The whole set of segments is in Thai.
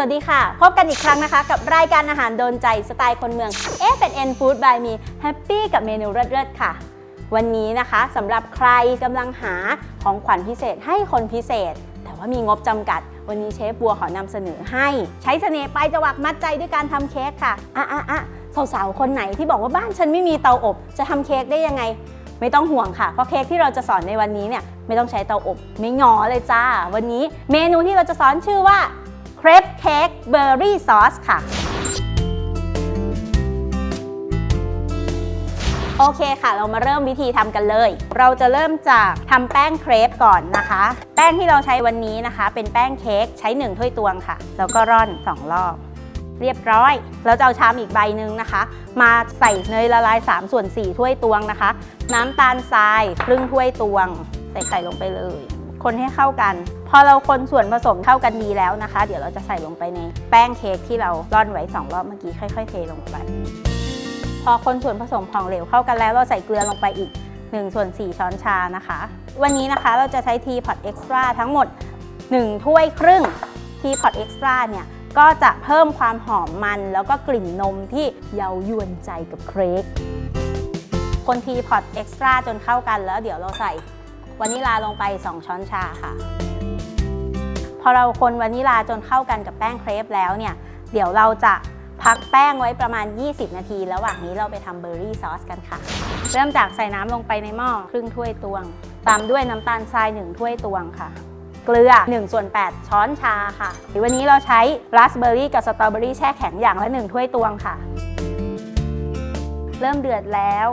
สวัสดีค่ะ พบกันอีกครั้งนะคะ กับรายการอาหารโดนใจสไตล์คนเมือง F N Food by Me Happy กับเมนูเลิศๆค่ะ วันนี้นะคะสำหรับใครกำลังหาของขวัญพิเศษให้คนพิเศษ แต่ว่ามีงบจำกัด วันนี้เชฟบัวขอนำเสนอให้ ใช้เสน่ห์ปลายจวักมัดใจด้วยการทำเค้กค่ะอะอะอะสาวๆคนไหนที่บอกว่าบ้านฉันไม่มีเตาอบ จะทำเค้กได้ยังไง ไม่ต้องห่วงค่ะเพราะเค้กที่เราจะสอนในวันนี้เนี่ยไม่ต้องใช้เตาอบ ไม่งอเลยจ้า วันนี้เมนูที่เราจะสอนชื่อว่า เครปเค้กเบอร์รี่ซอสค่ะ โอเคค่ะ เรามาเริ่มวิธีทำกันเลย เราจะเริ่มจากทำแป้งเครปก่อนนะคะ แป้งที่เราใช้วันนี้นะคะ เป็นแป้งเค้กใช้1ถ้วยตวงค่ะ แล้วก็ร่อน 2 รอบเรียบร้อย เราจะเอาชามอีกใบหนึ่งนะคะ มาใส่เนยละลาย 3 ส่วน 4 ถ้วยตวงนะคะ น้ำตาลทรายครึ่งถ้วยตวง ใส่ไข่ลงไปเลย คนให้เข้ากัน พอเราคนส่วนผสมเข้ากันดีแล้วนะคะ เดี๋ยวเราจะใส่ลงไปในแป้งเค้กที่เราร่อนไว้ 2 รอบเมื่อกี้ค่อย ๆ เทลงไป พอคนส่วนผสมของเหลวเข้ากันแล้วเราใส่เกลือลงไปอีก1ส่วน4ช้อนชานะคะ วันนี้นะคะเราจะใช้ทีพอตเอ็กซ์ตร้าทั้งหมด 1 ถ้วยครึ่งทีพอตเอ็กซ์ตร้าเนี่ยก็จะเพิ่มความหอมมันแล้วก็กลิ่นนมที่เย้ายวนใจกับเค้กคนทีพอตเอ็กซ์ตร้าจนเข้ากันแล้วเดี๋ยวเราใส่วานิลาลงไป 2 ช้อนชาค่ะ พอเราคนวานิลาจนเข้ากันกับแป้งเครปแล้วเนี่ย เดี๋ยวเราจะพักแป้งไว้ประมาณ 20 นาที ระหว่างนี้เราไปทำเบอร์รี่ซอสกันค่ะ เริ่มจากใส่น้ำลงไปในหม้อครึ่งถ้วยตวง ตามด้วยน้ำตาลทราย 1 ถ้วยตวงค่ะ เกลือ1ส่วน8 ช้อนชาค่ะวันนี้เราใช้ราสเบอร์รี่กับสตรอเบอรี่แช่แข็งอย่างละ 1 ถ้วยตวงค่ะ เริ่มเดือดแล้ว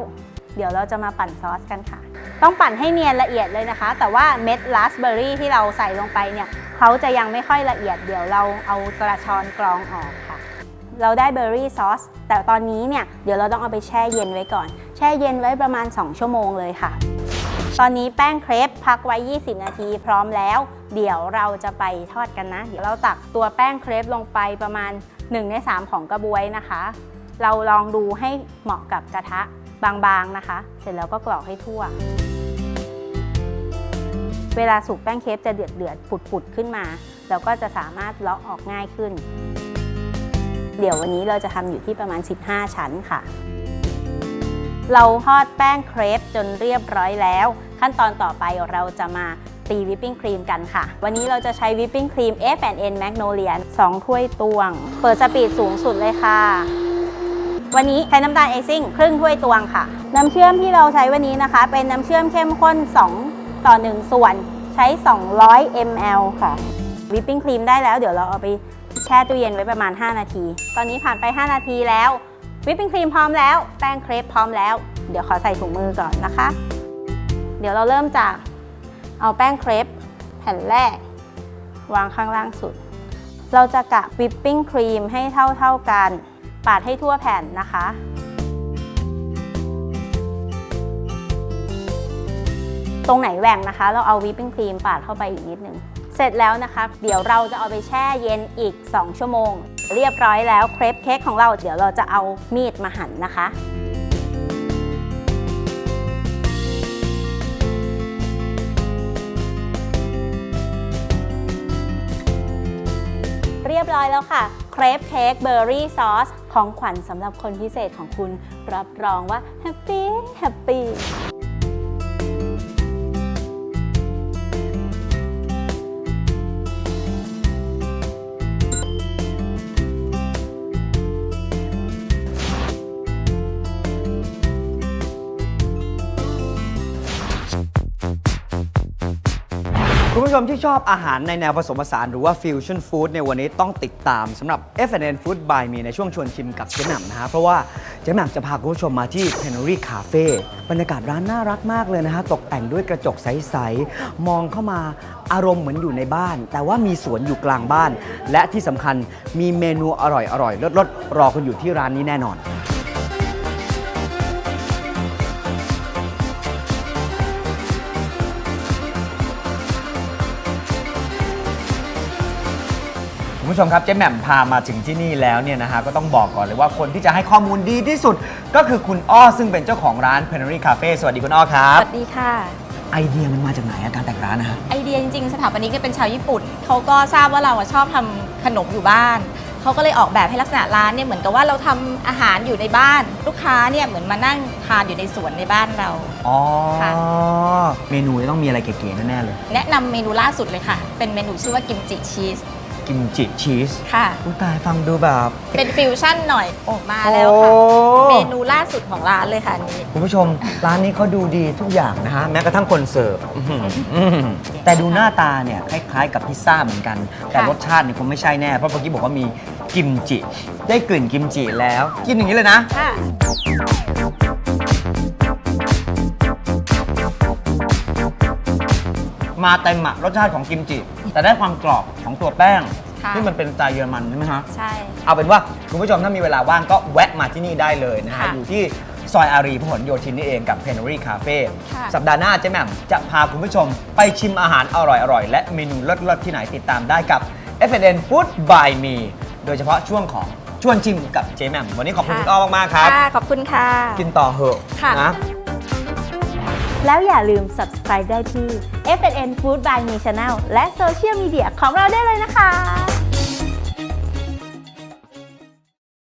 เดี๋ยวเราจะมาปั่นซอสกันค่ะ ต้องปั่นให้เนียนละเอียดเลยนะคะ แต่ว่าเม็ดราสเบอร์รี่ที่เราใส่ลงไปเนี่ย เขาจะยังไม่ค่อยละเอียดเดี๋ยวเราเอากระชอนกรองออกค่ะ เราได้เบอร์รี่ซอสแต่ตอนนี้เนี่ย เดี๋ยวเราต้องเอาไปแช่เย็นไว้ก่อน แช่เย็นไว้ประมาณ 2 ชั่วโมงเลยค่ะ ตอนนี้แป้งเครปพักไว้ 20 นาทีพร้อมแล้ว เดี๋ยวเราจะไปทอดกันนะ เดี๋ยวเราตักตัวแป้งเครปลงไปประมาณ 1 ใน 3 ของกระบวยนะคะ เราลองดูให้เหมาะกับกระทะบางๆนะคะ เสร็จแล้วก็กรอกให้ทั่ว เวลาสุกแป้งเครปจะเดือดเดือดๆปุดขึ้นมา เราก็จะสามารถเลาะออกง่ายขึ้น เดี๋ยววันนี้เราจะทำอยู่ที่ประมาณ 15 ชั้นค่ะ เราทอดแป้งเครปจนเรียบร้อยแล้ว ขั้นตอนต่อไปเราจะมาตีวิปปิ้งครีมกันค่ะ วันนี้เราจะใช้วิปปิ้งครีม F&N Magnolia 2 ถ้วยตวง เปิดสปีดสูงสุดเลยค่ะ วันนี้ใช้น้ำตาลไอซิ่งครึ่งถ้วยตวงค่ะ น้ำเชื่อมที่เราใช้วันนี้นะคะ เป็นน้ำเชื่อมเข้มข้น 2 ต่อ 1 ส่วนใช้ 200 ml ค่ะ วิปปิ้งครีมได้แล้ว เดี๋ยวเราเอาไปแช่ตู้เย็นไว้ประมาณ 5 นาที ตอนนี้ผ่านไป 5 นาทีแล้ว วิปปิ้งครีมพร้อมแล้ว แป้งเครปพร้อมแล้ว เดี๋ยวขอใส่ถุงมือก่อนนะคะ เดี๋ยวเราเริ่มจากเอาแป้งเครปแผ่นแรก วางข้างล่างสุด เราจะกะวิปปิ้งครีมให้เท่าๆกัน ปาดให้ทั่วแผ่นนะคะ ตรงไหนแหว่งนะคะ เราเอาวิปปิ้งครีมปาดเข้าไปอีกนิดนึง เสร็จแล้วนะคะ เดี๋ยวเราจะเอาไปแช่เย็นอีก 2 ชั่วโมง เรียบร้อยแล้วเครปเค้กของเราเดี๋ยวเราจะเอามีดมาหั่นนะคะเรียบร้อยแล้วค่ะ เครปเค้กเบอร์รี่ซอส ของขวัญสำหรับคนพิเศษของคุณ รับรองว่าแฮปปี้ แฮปปี้ ชมที่ชอบอาหารในแนวผสมผสานหรือว่าฟิวชั่นฟู้ดในวันนี้ต้องติดตามสำหรับ F&N Food by Me ในช่วงชวนชิมกับเจ๊หม่มนะฮะเพราะว่าเจ๊หม่มจะพาคุณผู้ชมมาที่ p e n o r y Cafe บรรยากาศร้านน่ารักมากเลยนะฮะ ตกแต่งด้วยกระจกใส ๆ มองเข้ามาอารมณ์เหมือนอยู่ในบ้าน แต่ว่ามีสวนอยู่กลางบ้าน และที่สำคัญมีเมนูอร่อยๆรสๆรอคุณอยู่ที่ร้านนี้แน่นอน คุณผู้ชมครับเจ๊แหม่มพามาถึงที่นี่แล้วเนี่ยนะฮะก็ต้องบอกก่อนเลยว่าคนที่จะให้ข้อมูลดีที่สุด ก็คือคุณอ้อซึ่งเป็นเจ้าของร้าน p e n o r y Cafe สวัสดีคุณอ้อครัสบ วัสดีค่ะ ไอเดียมันมาจากไหนอะการแต่งร้านนะฮะ ไอเดียจริงๆ สถาปนิกเนี่ยเป็นชาวญี่ปุ่น เขาก็ทราบว่าเราอะชอบทำขนมอยู่บ้าน เขาก็เลยออกแบบให้ลักษณะร้านเนี่ยเหมือนกับว่าเราทำอาหารอยู่ในบ้าน ลูกค้าเนี่ยเหมือนมานั่งทานอยู่ในสวนในบ้านเรา อ๋อ ค่ะ เมนูจะต้องมีอะไรเก๋ๆแน่ๆเลย แนะนำเมนูล่าสุดเลยค่ะ เป็นเมนูชื่อว่ากิมจิชีส กิมจิชีสค่ะ อุ้ยตายฟังดูแบบ เป็นฟิวชั่นหน่อยโอ้มาแล้วค่ะ โอ้ เมนูล่าสุดของร้านเลยค่ะอันนี้ คุณผู้ชม ร้านนี้เขาดูดีทุกอย่างนะฮะ แม้กระทั่งคนเสิร์ฟอื้อหืออื้อหือแต่ดูหน้าตาเนี่ย คล้ายๆ กับพิซซ่าเหมือนกัน แต่ค่ะรสชาติเนี่ยคงไม่ใช่แน่ เพราะเมื่อกี้บอกว่ามีกิมจิ ได้กลิ่นกิมจิแล้ว กินอย่างนี้เลยนะ ค่ะ มาเต็มอะรสชาติของกิมจิ แต่ได้ความกรอบของตัวแป้งค่ะ ที่มันเป็นสไตล์เยอรมันใช่ไหมฮะ ใช่ เอาเป็นว่าคุณผู้ชมถ้ามีเวลาว่างก็แวะมาที่นี่ได้เลยนะฮะ ค่ะอยู่ที่ซอยอารีพหลโยธินนี่เองกับ p e n r y Cafe ค่ะ สัปดาห์หน้าเจ๊แหม่มจะพาคุณผู้ชมไปชิมอาหารอร่อยๆ และเมนูเลิศๆที่ไหนติดตามได้กับ FNN Food by Me โดยเฉพาะช่วงของชวนชิมกับเจ๊แหม่มวันนี้ขอบคุณคุณอ้อมากๆครับ ค่ะ ขอบคุณค่ะ กินต่อเหอะค่ะ นะ แล้วอย่าลืม subscribe ได้ที่ FNN Food by Me Channel และโซเชียลมีเดียของเราได้เลยนะคะ